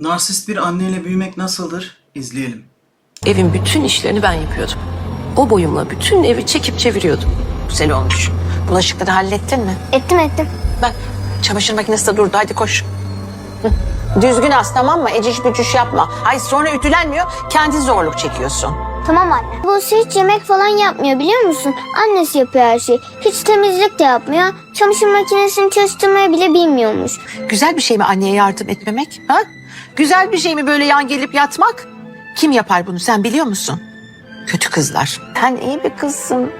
Narsist bir anneyle büyümek nasıldır? İzleyelim. Evin bütün işlerini ben yapıyordum. O boyumla bütün evi çekip çeviriyordum. Güzel olmuş. Bulaşıkları hallettin mi? Ettim ettim. Bak çamaşır makinesi de durdu hadi koş. Hı. Düzgün as tamam mı? Eciş bücüş yapma. Ay sonra ütülenmiyor. Kendin zorluk çekiyorsun. Tamam anne. Buse hiç yemek falan yapmıyor biliyor musun? Annesi yapıyor her şeyi. Hiç temizlik de yapmıyor. Çamaşır makinesini çalıştırmayı bile bilmiyormuş. Güzel bir şey mi anneye yardım etmemek? Ha? Güzel bir şey mi böyle yan gelip yatmak? Kim yapar bunu sen biliyor musun? Kötü kızlar. Sen iyi bir kızsın.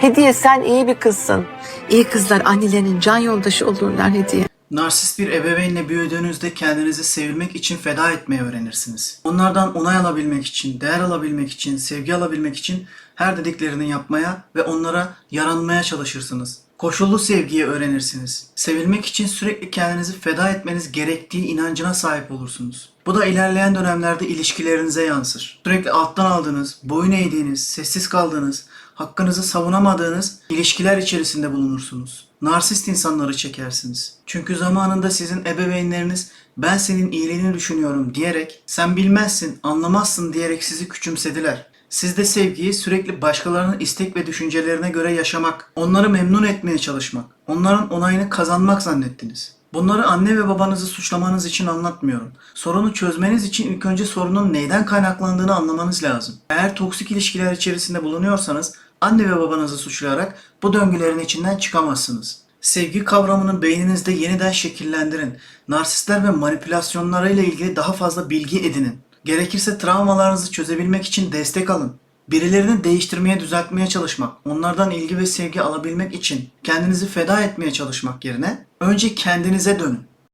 Hediye sen iyi bir kızsın. İyi kızlar annelerinin can yoldaşı olurlar Hediye. Narsist bir ebeveynle büyüdüğünüzde kendinizi sevilmek için feda etmeyi öğrenirsiniz. Onlardan onay alabilmek için, değer alabilmek için, sevgi alabilmek için her dediklerini yapmaya ve onlara yaranmaya çalışırsınız. Koşullu sevgiyi öğrenirsiniz. Sevilmek için sürekli kendinizi feda etmeniz gerektiği inancına sahip olursunuz. Bu da ilerleyen dönemlerde ilişkilerinize yansır. Sürekli alttan aldığınız, boyun eğdiğiniz, sessiz kaldığınız, hakkınızı savunamadığınız ilişkiler içerisinde bulunursunuz. Narsist insanları çekersiniz. Çünkü zamanında sizin ebeveynleriniz ben senin iyiliğini düşünüyorum diyerek sen bilmezsin, anlamazsın diyerek sizi küçümsediler. Siz de sevgiyi sürekli başkalarının istek ve düşüncelerine göre yaşamak, onları memnun etmeye çalışmak, onların onayını kazanmak zannettiniz. Bunları anne ve babanızı suçlamanız için anlatmıyorum. Sorunu çözmeniz için ilk önce sorunun neyden kaynaklandığını anlamanız lazım. Eğer toksik ilişkiler içerisinde bulunuyorsanız anne ve babanızı suçlayarak bu döngülerin içinden çıkamazsınız. Sevgi kavramını beyninizde yeniden şekillendirin. Narsistler ve manipülasyonlarıyla ilgili daha fazla bilgi edinin. Gerekirse travmalarınızı çözebilmek için destek alın. Birilerini değiştirmeye, düzeltmeye çalışmak, onlardan ilgi ve sevgi alabilmek için kendinizi feda etmeye çalışmak yerine önce kendinize dönün.